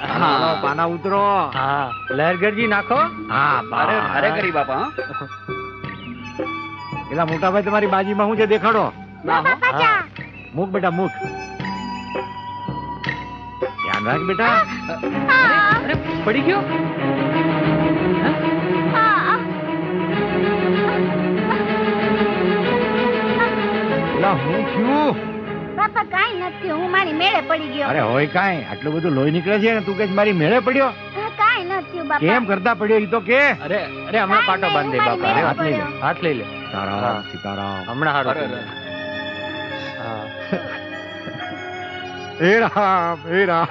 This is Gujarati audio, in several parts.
પાના ઉતરો. હા. લહેરગરજી નાખો. હા ભારે ભારે કરી બાપા? પેલા મોટા ભાઈ તમારી બાજીમાં હું છે દેખાડો? ના મૂક બેટા મૂક. ધ્યાન રાખ બેટા. અરે પડી ગયો? પેલા હું થયું? બાપા કાઈ નથી. હું મારી મેળે પડી ગયો. અરે હોય કાઈ? આટલું બધું લોહી નીકળે છે ને તું કે મારી મેળે પડ્યો? કાઈ નથી બાપા. કેમ કરતા પડ્યો ઈ તો કે? અરે અરે હમણાં પાટો બાંધ દે બાપા. અરે હાથ લઈ લે. હાથ લઈ લે. તારા. સીતારામ. હમણાં હારું. હા રામ હે રામ.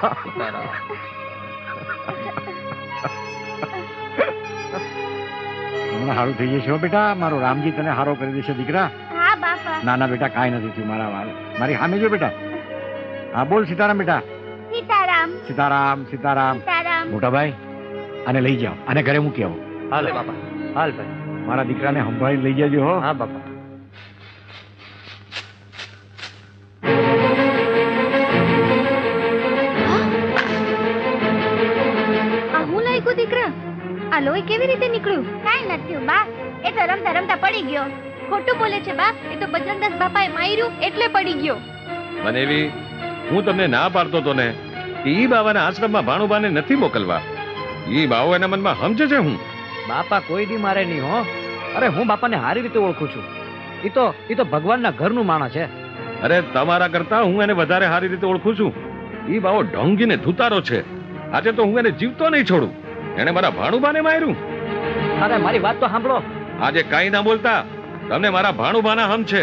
હમણાં સારું થઈ જશે હો બેટા. મારો રામજી તને હારો કરી દેશે દીકરા. હા બાપા ના ના બેટા કાંઈ નથી થયું મારા વાળ. મારી સામે જો બેટા. હા બોલ સીતારામ બેટા. સીતારામ. સીતારામ સીતારામ. મોટા ભાઈ આને લઈ જાઓ. આને ઘરે મૂકી આવો. હાલ બાપા. હાલ ભાઈ. મારા દીકરાને સંભાળી લઈ જજો હો. હા બાપા. આ હું લાગ્યું દીકરા? આ લોહી કેવી રીતે નીકળ્યું? કાંઈ નથી થયું બા. એ તો રમતા રમતા પડી ગયો. ખોટું બોલે છે બા એ તો બજરંગદાસ બાપાએ માર્યું એટલે પડી ગયો. મને એવી હું તમને ના પાડતો તો ને એ ઈ બાવાના આશ્રમમાં ભાણુબાને નથી મોકલવા. ઈ બાવો એના મનમાં સમજે છે હું. બાપા કોઈ દી મારે નહીં હો. અરે હું બાપાને સારી રીતે ઓળખું છું. ઈ તો ઈ તો ભગવાનના ઘરનું માણસ છે. અરે તમારા કરતા હું એને વધારે સારી રીતે ઓળખું છું. ઈ બાવો ઢોંગીને ધુતારો છે. આજે તો હું એને જીવતો નહીં છોડું. એને મારા ભાણુબાને માર્યું. અરે મારી વાત તો સાંભળો. આજે કાંઈ ના બોલતા. તમને મારા ભાણુબાના હમ છે.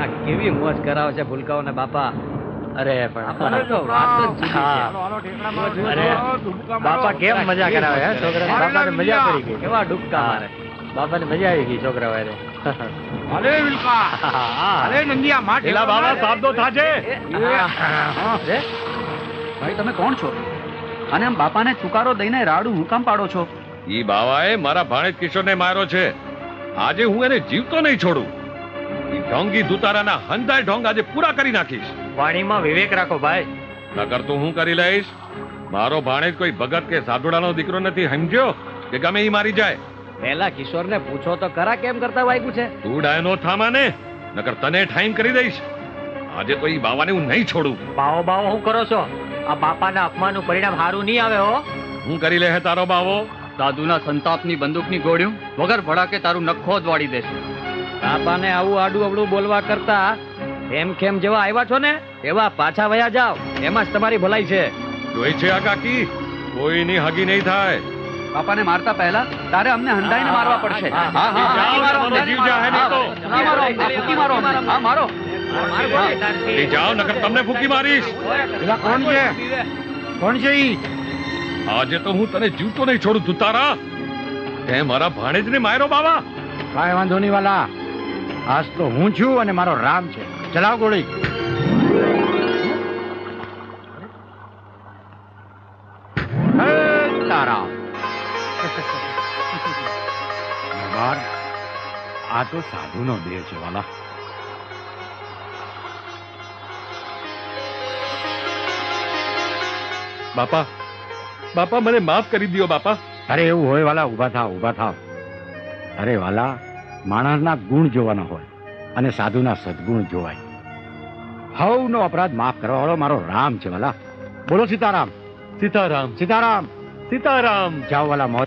આ કેવી મોજ કરાવે છે ભૂલકાઓને બાપા? અરે પણ તો વાત જ અરે. બાપા કેમ મજા કરાવે હે? છોકરા બાપાને મજા આવી પડી ગઈ. કેવા ડૂબકા મારે. બાપાને મજા આવી ગઈ છોકરા વારે અરે વિલ્કા. અરે નંદિયા માં એલા બાવા સાબદો થાજે. ભાઈ તમે કોણ છો? અને આમ બાપાને ચુકારો દઈને રાડું હું કામ પાડો છો? ઈ બાવાએ મારા ભાણેજ કિશોરને માર્યો છે. આજે હું એને જીવતો નહીં છોડું. ઈ ઢોંગી ધુતારાના હંધાય ઢોંગ આજે પૂરા કરી નાખીશ. વાણીમાં વિવેક રાખો ભાઈ. નકર તો હું કરી લઈશ. મારો ભાણેજ કોઈ ભગત કે સાધુડાનો દીકરો નથી સમજ્યો? કે ગમે ઈ મારી જાય. પેલા કિશોરને પૂછો તો ખરા કેમ કરતા વાગ્યું છે? તું ડાયનો થામાને નકર તને ઠાઈમ કરી દઈશ. આજે તો ઈ બાવાને હું નહીં છોડું. બાવો બાવો હું કરો છો? આ બાપાના અપમાનનું પરિણામ સારું નહીં આવે હો. હું કરી લે તારો બાવો. સાધુના સંતાપની બંદૂકની ગોળ્યું વગર ભડાકે તારું નખો જ વાળી દેશે બાપાને આવું આડું અવળું બોલવા કરતા એમ કેમ જેવા આવ્યા છો ને એવા પાછા વયા જાવ એમાં જ તમારી ભલાઈ છે જોઈ છે આ કાકી કોઈની હગી નહીં થાય બાપાને મારતા પહેલા તારે અમને હંધાઈને મારવા પડશે હા, હા હા જાઓ, જીવ જાહે નહીં તો. ફૂંકી મારો હા, મારો હા મારો એ જાઓ નકર તમને ફૂકી મારીશ કોણ છે કોણ છે ઈ આજે તો હું તને જીવતો નહીં છોડું તું તારા તે મારા ભાણેજને માર્યો બાવા. કાંઈ વાંધો નહીં વાલા. આજ તો હું છું અને મારો રામ છે. ચલાવ ગોળી. તારા. આ તો સાધુનો દેહ છે વાલા. બાપા બાપા મને માફ કરી દ્યો બાપા. અરે એવું હોય વાલા ઊભા થાવ ઊભા થાવ. અરે વાલા માણસના ગુણ જોવાના હોય અને સાધુના સદગુણ જોવાય. હવનો અપરાધ માફ કરવા વાળો મારો રામ છે વાલા. બોલો સીતારામ. સીતારામ. સીતારામ. સીતારામ. જાઓ વાલા મોજ